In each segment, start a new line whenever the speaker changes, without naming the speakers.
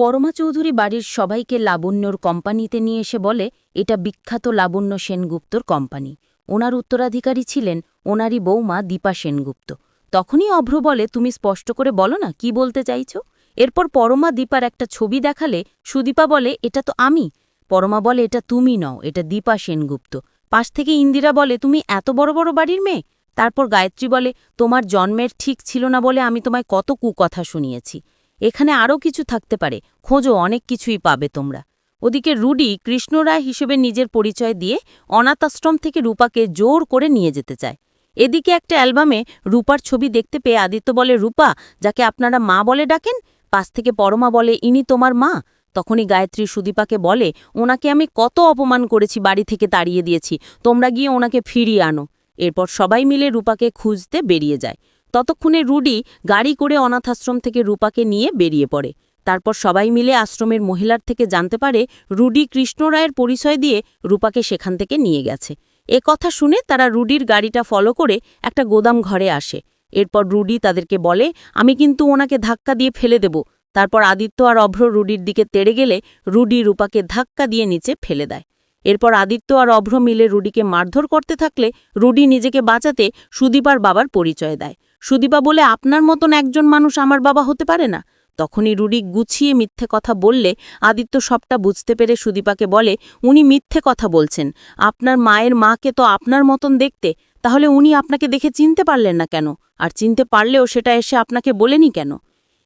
পরমা চৌধুরী বাড়ির সবাইকে লাবণ্যর কোম্পানিতে নিয়ে এসে বলে, এটা বিখ্যাত লাবণ্য সেনগুপ্তর কোম্পানি। ওনার উত্তরাধিকারী ছিলেন ওনারই বৌমা দীপা সেনগুপ্ত। তখনই অভ্র বলে, তুমি স্পষ্ট করে বলো না, কি বলতে চাইছ? এরপর পরমা দীপার একটা ছবি দেখালে সুদীপা বলে, এটা তো আমি। পরমা বলে, এটা তুমি নও, এটা দীপা সেনগুপ্ত। পাশ থেকে ইন্দিরা বলে, তুমি এত বড় বড় বাড়ির মেয়ে? তারপর গায়ত্রী বলে, তোমার জন্মের ঠিক ছিল না বলে আমি তোমায় কত কুকথা শুনিয়েছি। এখানে আরও কিছু থাকতে পারে। খোঁজো, অনেক কিছুই পাবে তোমরা। ওদিকে রুডি কৃষ্ণরায় হিসেবে নিজের পরিচয় দিয়ে অনাথাশ্রম থেকে রূপাকে জোর করে নিয়ে যেতে চায়। এদিকে একটা অ্যালবামে রূপার ছবি দেখতে পেয়ে আদিত্য বলে, রূপা, যাকে আপনারা মা বলে ডাকেন, পাশ থেকে পরমা বলে, ইনি তোমার মা। তখনই গায়ত্রী সুদীপাকে বলে, ওনাকে আমি কত অপমান করেছি, বাড়ি থেকে তাড়িয়ে দিয়েছি। তোমরা গিয়ে ওনাকে ফিরিয়ে আনো। এরপর সবাই মিলে রূপাকে খুঁজতে বেরিয়ে যায়। ততক্ষণে রুডি গাড়ি করে অনাথাশ্রম থেকে রূপাকে নিয়ে বেরিয়ে পড়ে। তারপর সবাই মিলে আশ্রমের মহিলার থেকে জানতে পারে রুডি কৃষ্ণ রায়ের পরিচয় দিয়ে রূপাকে সেখান থেকে নিয়ে গেছে। এ কথা শুনে তারা রুডির গাড়িটা ফলো করে একটা গোদাম ঘরে আসে। এরপর রুডি তাদেরকে বলে, আমি কিন্তু ওনাকে ধাক্কা দিয়ে ফেলে দেব। তারপর আদিত্য আর অভ্র রুডির দিকে তেড়ে গেলে রুডি রূপাকে ধাক্কা দিয়ে নিচে ফেলে দেয়। এরপর আদিত্য আর অভ্র মিলে রুডিকে মারধর করতে থাকলে রুডি নিজেকে বাঁচাতে সুদীপার বাবার পরিচয় দেয়। সুদীপা বলে, আপনার মতন একজন মানুষ আমার বাবা হতে পারে না? তখনই রুডি গুছিয়ে মিথ্যে কথা বললে আদিত্য সবটা বুঝতে পেরে সুদীপাকে বলে, উনি মিথ্যে কথা বলছেন। আপনার মায়ের মাকে তো আপনার মতন দেখতে, তাহলে উনি আপনাকে দেখে চিনতে পারলেন না কেন? আর চিনতে পারলেও সেটা এসে আপনাকে বলেনি কেন?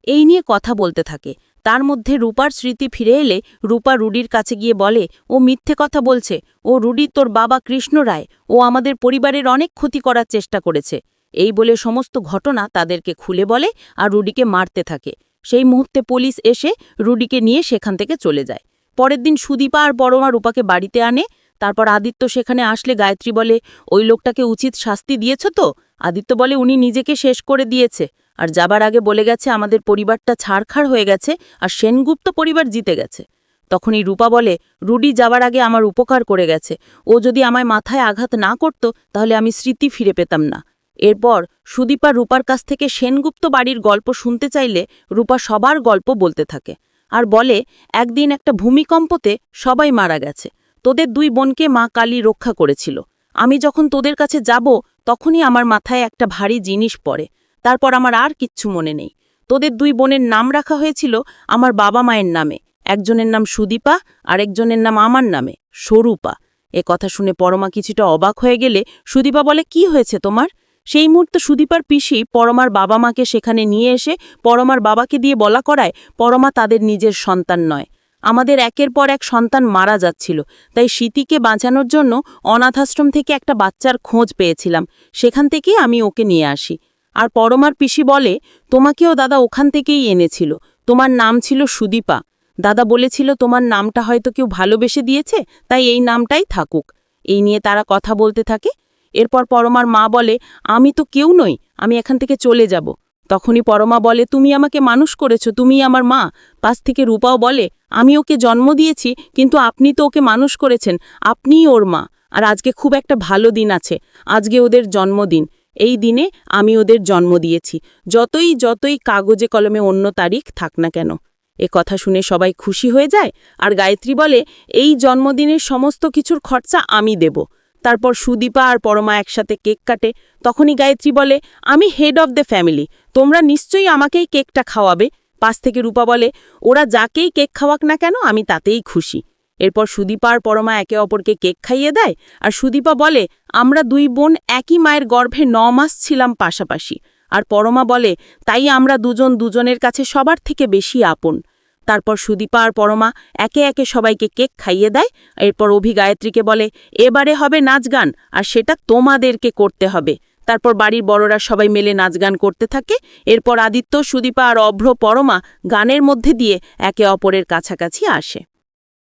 এই নিয়ে কথা বলতে থাকে। তার মধ্যে রূপার স্মৃতি ফিরে এলে রূপা রুডির কাছে গিয়ে বলে, ও মিথ্যে কথা বলছে। ও রুডি তোর বাবা কৃষ্ণ রায়। ও আমাদের পরিবারের অনেক ক্ষতি করার চেষ্টা করেছে। এই বলে সমস্ত ঘটনা তাদেরকে খুলে বলে আর রুডিকে মারতে থাকে। সেই মুহূর্তে পুলিশ এসে রুডিকে নিয়ে সেখান থেকে চলে যায়। পরের দিন সুদীপা আর পরমা রূপাকে বাড়িতে আনে। তারপর আদিত্য সেখানে আসলে গায়ত্রী বলে, ওই লোকটাকে উচিত শাস্তি দিয়েছ তো? আদিত্য বলে, উনি নিজেকে শেষ করে দিয়েছে। আর যাবার আগে বলে গেছে, আমাদের পরিবারটা ছাড়খাড় হয়ে গেছে আর সেনগুপ্ত পরিবার জিতে গেছে। তখনই রূপা বলে, রুডি যাবার আগে আমার উপকার করে গেছে। ও যদি আমায় মাথায় আঘাত না করত, তাহলে আমি স্মৃতি ফিরে পেতাম না। এরপর সুদীপা রূপার কাছ থেকে সেনগুপ্ত বাড়ির গল্প শুনতে চাইলে রূপা সবার গল্প বলতে থাকে আর বলে, একদিন একটা ভূমিকম্পতে সবাই মারা গেছে। তোদের দুই বোনকে মা কালী রক্ষা করেছিল। আমি যখন তোদের কাছে যাব, তখনই আমার মাথায় একটা ভারী জিনিস পড়ে। তারপর আমার আর কিচ্ছু মনে নেই। তোদের দুই বোনের নাম রাখা হয়েছিল আমার বাবা মায়ের নামে। একজনের নাম সুদীপা আর একজনের নাম আমার নামে, স্বরূপা। এ কথা শুনে পরমা কিছুটা অবাক হয়ে গেলে সুদীপা বলে, কি হয়েছে তোমার? সেই মুহূর্তে সুদীপার পিসি পরমার বাবা মাকে সেখানে নিয়ে এসে পরমার বাবাকে দিয়ে বলা করায়, পরমা তাদের নিজের সন্তান নয়। আমাদের একের পর এক সন্তান মারা যাচ্ছিল। তাই স্মৃতিকে বাঁচানোর জন্য অনাথাশ্রম থেকে একটা বাচ্চার খোঁজ পেয়েছিলাম। সেখান থেকেই আমি ওকে নিয়ে আসি। আর পরমার পিসি বলে, তোমাকেও দাদা ওখান থেকেই এনেছিল। তোমার নাম ছিল সুদীপা। দাদা বলেছিল তোমার নামটা হয়তো কেউ ভালোবেসে দিয়েছে, তাই এই নামটাই থাকুক। এই নিয়ে তারা কথা বলতে থাকে। এরপর পরমার মা বলে, আমি তো কেউ নই, আমি এখান থেকে চলে যাব। তখনই পরমা বলে, তুমি আমাকে মানুষ করেছ তুমি আমার মা। পাশ থেকে রূপাও বলে, আমি ওকে জন্ম দিয়েছি, কিন্তু আপনি তো ওকে মানুষ করেছেন, আপনিই ওর মা, আর আজকে খুব একটা ভালো দিন আছে, আজকে ওদের জন্মদিন। এই দিনে আমি ওদের জন্ম দিয়েছি, যতই যতই কাগজে কলমে অন্য তারিখ থাক না কেন। এ কথা শুনে সবাই খুশি হয়ে যায়, আর গায়ত্রী বলে, এই জন্মদিনের সমস্ত কিছুর খরচা আমি দেব। তারপর সুদীপা আর পরমা একসাথে কেক কাটে। তখনই গায়ত্রী বলে, আমি হেড অব দ্য ফ্যামিলি তোমরা নিশ্চয়ই আমাকেই কেকটা খাওয়াবে। পাশ থেকে রূপা বলে, ওরা যাকেই কেক খাওয়াক না কেন, আমি তাতেই খুশি। এরপর সুদীপা আর পরমা একে অপরকে কেক খাইয়ে দেয়, আর সুদীপা বলে, আমরা দুই বোন একই মায়ের গর্ভে ন মাস ছিলাম পাশাপাশি। আর পরমা বলে, তাই আমরা দুজন দুজনের কাছে সবার থেকে বেশি আপন। তারপর সুদীপা আর পরমা একে একে সবাইকে কেক খাইয়ে দেয়। এরপর অভি গায়ত্রীকে বলে, এবারে হবে নাচ গান, আর সেটা তোমাদেরকে করতে হবে। তারপর বাড়ির বড়রা সবাই মেলে নাচ গান করতে থাকে। এরপর আদিত্য, সুদীপা আর অভ্র পরমা গানের মধ্যে দিয়ে একে অপরের কাছাকাছি আসে।